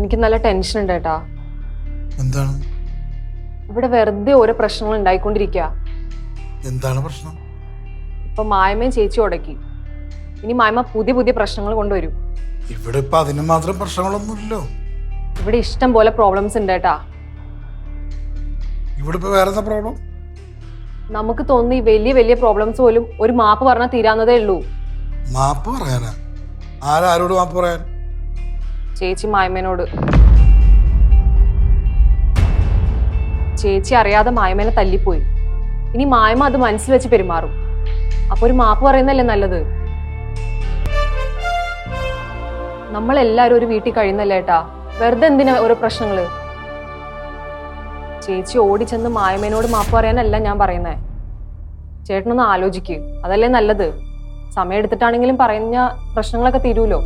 എനിക്ക് നല്ല ടെൻഷൻ ഉണ്ട് കേട്ടാ. എന്താണ്? ഇവിടെ വെറുതെ ഓരോ പ്രശ്നങ്ങൾ ഉണ്ടായിക്കൊണ്ടിരിക്കുക എന്താണ് പ്രശ്നം? ഇപ്പൊ മായമയും ചേച്ചി ഉടക്കി. ഇനി മായ്മ പുതിയ പുതിയ പ്രശ്നങ്ങൾ കൊണ്ടുവരും. ഇവിടെ ഇപ്പൊ അതിന് മാത്രം പ്രശ്നങ്ങളൊന്നുമില്ലല്ലോ ഇവിടെ ഇഷ്ടം പോലെ പ്രോബ്ലംസ് ഉണ്ട് കേട്ടാ. ഇവിടെ ഇപ്പൊ വേറെ എന്താ പ്രോബ്ലം നമുക്ക് തോന്നി വലിയ വലിയ പ്രോബ്ലംസ് പോലും ഒരു മാപ്പ് പറഞ്ഞാൽ തീരാവുന്നതേ ഉള്ളൂ. മാപ്പ് പറയാനാ? ആരാരോട് മാപ്പ് പറയാൻ? ചേച്ചി മായ്മേനോട്. ചേച്ചി അറിയാതെ മായ്മേനെ തല്ലിപ്പോയി. ഇനി മായ്മ അത് മനസ്സിൽ വെച്ച് പെരുമാറും. അപ്പൊ ഒരു മാപ്പ് പറയുന്നല്ലേ നല്ലത്? നമ്മളെല്ലാരും ഒരു വീട്ടിൽ കഴിയുന്നല്ലേ ഏട്ടാ? വെറുതെ എന്തിനാ ഓരോ പ്രശ്നങ്ങൾ? ചേച്ചി ഓടിച്ചെന്ന് മായമേനോട് മാപ്പ് പറയാനല്ല ഞാൻ പറയുന്നേ. ചേട്ടനൊന്ന് ആലോചിക്ക്. അതല്ലേ നല്ലത്? സമയം എടുത്തിട്ടാണെങ്കിലും പറഞ്ഞ പ്രശ്നങ്ങളൊക്കെ തീരൂലോ?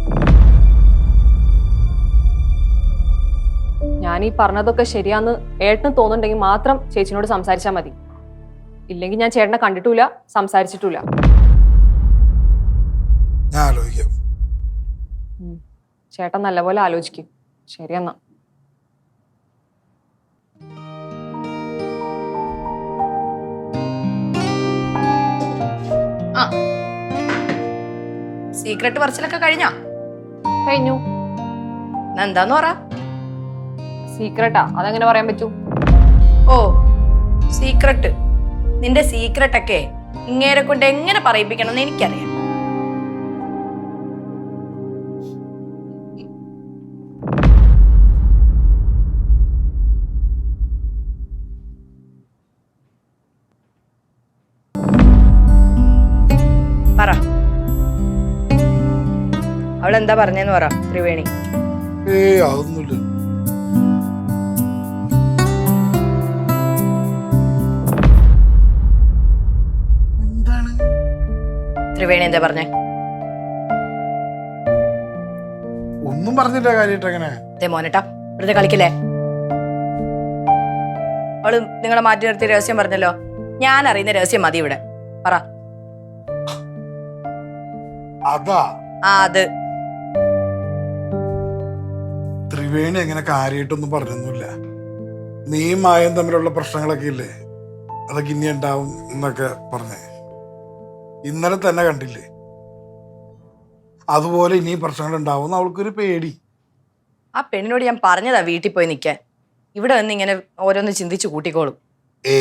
ഞാൻ ഈ പറഞ്ഞതൊക്കെ ശരിയാന്ന് ഏട്ടന് തോന്നുന്നുണ്ടെങ്കിൽ മാത്രം ചേച്ചിനോട് സംസാരിച്ചാൽ മതി. ഇല്ലെങ്കിൽ ഞാൻ ചേട്ടനെ കണ്ടിട്ടില്ല സംസാരിച്ചിട്ടില്ല ഞാൻ ആലോചിക്കാം. ചേട്ടൻ നല്ലപോലെ ആലോചിക്കും. ശരിയെന്നാ ആ. സീക്രട്ട് പറച്ചിലൊക്കെ കഴിഞ്ഞോ? കഴിഞ്ഞു. എന്താന്ന് പറ. സീക്രട്ടാ അതെങ്ങനെ പറയാൻ പറ്റൂ? ഓ സീക്രട്ട് നിന്റെ സീക്രട്ട് ഒക്കെ ഇങ്ങേരെ കൊണ്ട് എങ്ങനെ പറയിപ്പിക്കണം എന്ന് എനിക്കറിയാം. പറ. അവളെന്താ പറഞ്ഞെന്ന് പറ ത്രിവേണി. ഏ അതൊന്നുമില്ല ത്രിവേണി എന്താ പറഞ്ഞേ? ഒന്നും പറഞ്ഞില്ല കാര്യമായിട്ട് അങ്ങനെ. ദേ മോനേട്ടാ വെറുതെ കളിക്കില്ലേ? അവൾ നിങ്ങളെ മാറ്റി നിർത്തിയ രഹസ്യം പറഞ്ഞല്ലോ. ഞാൻ അറിയുന്ന രഹസ്യം മതി ഇവിടെ. പറ. അതാ. ആ അത്. ത്രിവേണി അങ്ങനെ കാര്യമായിട്ടൊന്നും പറഞ്ഞൊന്നുമില്ല. നീ മായം തമ്മിലുള്ള പ്രശ്നങ്ങളൊക്കെ ഇല്ലേ? അതൊക്കെ ഇനി ഉണ്ടാവും എന്നൊക്കെ പറഞ്ഞേ. ഇന്നലെ തന്നെ കണ്ടില്ലേ? അതുപോലെ ഇനിയും പ്രശ്നങ്ങൾ ഉണ്ടാവും അവൾക്കൊരു പേടി. ആ പെണ്ണിനോട് ഞാൻ പറഞ്ഞതാ വീട്ടിൽ പോയി നിൽക്കാൻ. ഇവിടെ വന്ന് ഇങ്ങനെ ഓരോന്ന് ചിന്തിച്ച് കൂട്ടിക്കോളും. ഏ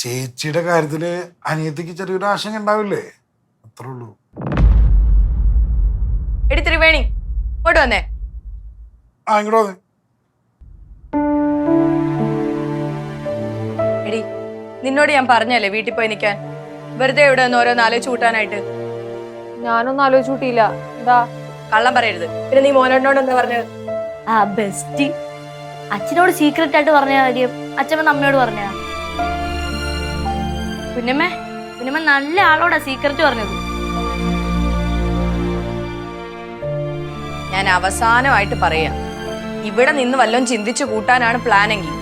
ചേച്ചിയുടെ കാര്യത്തിൽ അനിയത്തിക്ക് ചെറിയൊരു ആശങ്ക ഉണ്ടാവില്ലേ? അത്രേ ഉള്ളൂ. എടി ത്രിവേണി ഇങ്ങോട്ട് വന്നേ. ആ ഇങ്ങോട്ട് വന്നേ. എടി നിന്നോട് ഞാൻ പറഞ്ഞല്ലേ വീട്ടിൽ പോയി നിൽക്കാൻ? വെറുതെ ഇവിടെ നിന്ന് ഓരോന്ന് ആലോചിച്ച് കൂട്ടാനായിട്ട്. ഞാനൊന്നും ആലോചിച്ച് കൂട്ടിയില്ല. എന്താ? കള്ളം പറയരുത്. പിന്നെ നീ മോനോടിനോട് എന്താ പറഞ്ഞത് ആ ബെസ്റ്റ്. അച്ഛനോട് സീക്രട്ട് ആയിട്ട് പറഞ്ഞ കാര്യം അച്ഛമ്മ അമ്മയോട് പറഞ്ഞ കുഞ്ഞമ്മ കുഞ്ഞമ്മ നല്ല ആളോടാ സീക്രട്ട് പറഞ്ഞത്. ഞാൻ അവസാനമായിട്ട് പറയാം. ഇവിടെ നിന്ന് വല്ലതും ചിന്തിച്ചു കൂട്ടാനാണ് പ്ലാനെങ്കിൽ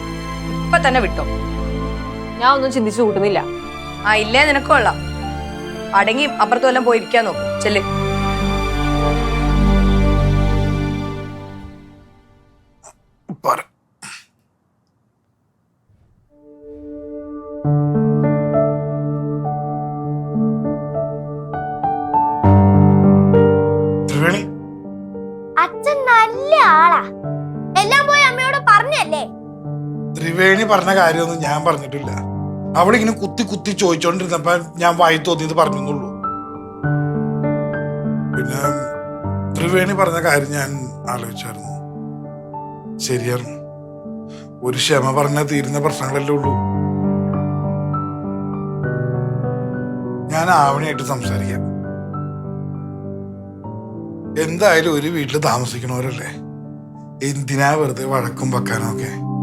ഇപ്പൊ തന്നെ വിട്ടോ. ഞാൻ ഒന്നും ചിന്തിച്ചു കൂട്ടുന്നില്ല. ആ ഇല്ലേ നിനക്ക് കൊള്ളാം. അടങ്ങി അപ്പുറത്ത് വല്ലതും പോയിരിക്കാൻ നോക്കും. ചെല്ല്. ത്രിവേണി. അച്ഛൻ നല്ല ആളാ. എല്ലാം പോയി അമ്മയോട് പറഞ്ഞല്ലേ? ത്രിവേണി പറഞ്ഞ കാര്യമൊന്നും ഞാൻ പറഞ്ഞിട്ടില്ല. അവളിങ്ങനെ കുത്തി കുത്തി ചോദിച്ചോണ്ടിരുന്നപ്പോ ഞാൻ വായി തോന്നിയത് പറഞ്ഞെന്നുള്ളൂ പിന്നെ ത്രിവേണി പറഞ്ഞ കാര്യം ഞാൻ ആലോചിച്ചായിരുന്നു. ശരിയായിരുന്നു. ഒരു ക്ഷമ പറഞ്ഞാൽ തീരുന്ന പ്രശ്നങ്ങളല്ലേ ഉള്ളൂ. ഞാൻ ആവണിയായിട്ട് സംസാരിക്കാം. എന്തായാലും ഒരു വീട്ടിൽ താമസിക്കണവരല്ലേ? എന്തിനാ വെറുതെ വഴക്കും വെക്കാനും ഒക്കെ